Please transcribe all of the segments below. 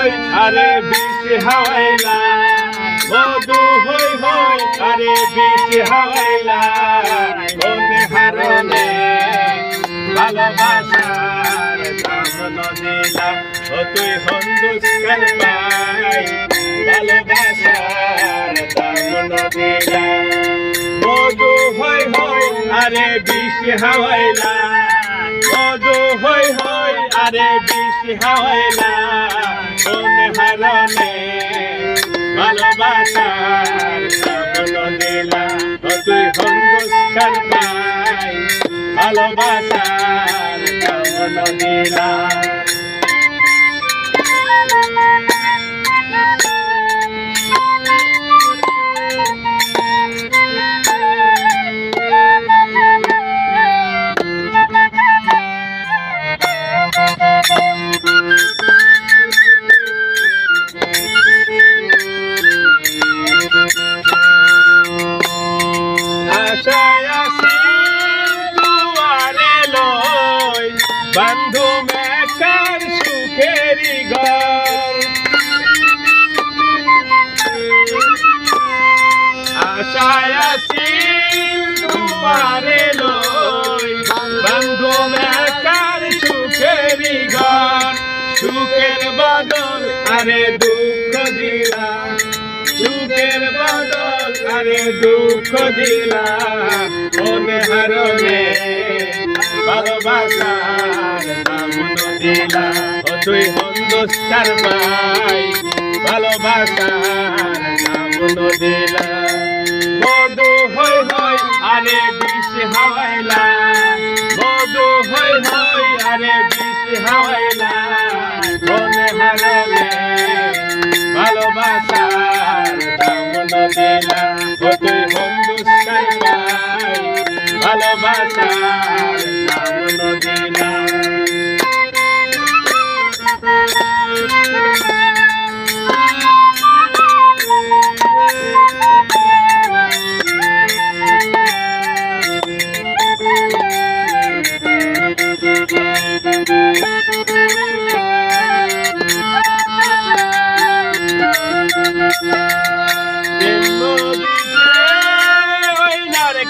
হই আরে বৃষ্টি হাওয়াইলা, মধু হই হই আরে বৃষ্টি হাওয়াইলা। কোন হারনে ভালোবাসার দামন দিলা ও তুই হন্দুস্কার পাই ভালোবাসার দামন দিলা মধু হই হই আরে বৃষ্টি হাওয়াইলা, মধু হই হই আরে বৃষ্টি হাওয়াইলা কোন হারনে ভালোবাসার দামন দিলা তুই হন্দুস্কার পাই ভালোবাসার দামন দিলা। বন্ধু মেকার সুখেরি ঘর। আশায় দুয়ারে লই। বন্ধু মেকার সুখেরি ঘর। সুখের বদল, আরে দুঃখ দিলা। সুখের বদল, আরে দুঃখ দিলা। মনে দামন দিলা ও তুই হন্দুস্তার পাই। ভালোবাসার দামন মধু হই হই আরে বিষ হাওয়াইলা। মধু হই হই আরে বিষ হাওয়াইলা। মনে হারনে ভালোবাসার দামন দিলা। ও তুই হন্দুস্তার পাই। ভালোবাসার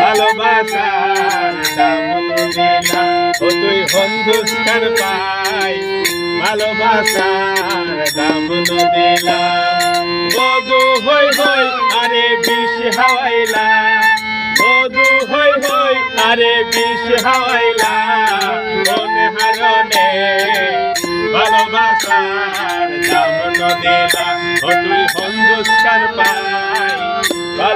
ভালোবাসার দামন দিলা ও তুই হন্দুস্তার পাই। ভালোবাসার দামন দিলা বধু হই হই আরে বিষ হাওয়াইলা বধু হই হই আরে বিষ হাওয়াইলা কোন হারনে ভালোবাসার দামন দিলা ও তুই হন্দুস্তার পাই।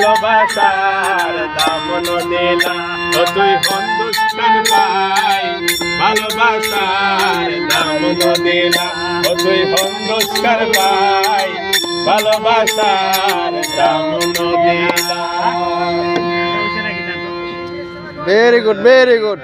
ভালোবাসার দামন দিলা। ও তুই হন্দুস্তান পাই ভালোবাসার দামন দিলা। ও তুই হন্দুস্তান পাই ভালোবাসার দামন দিলা। Very good very good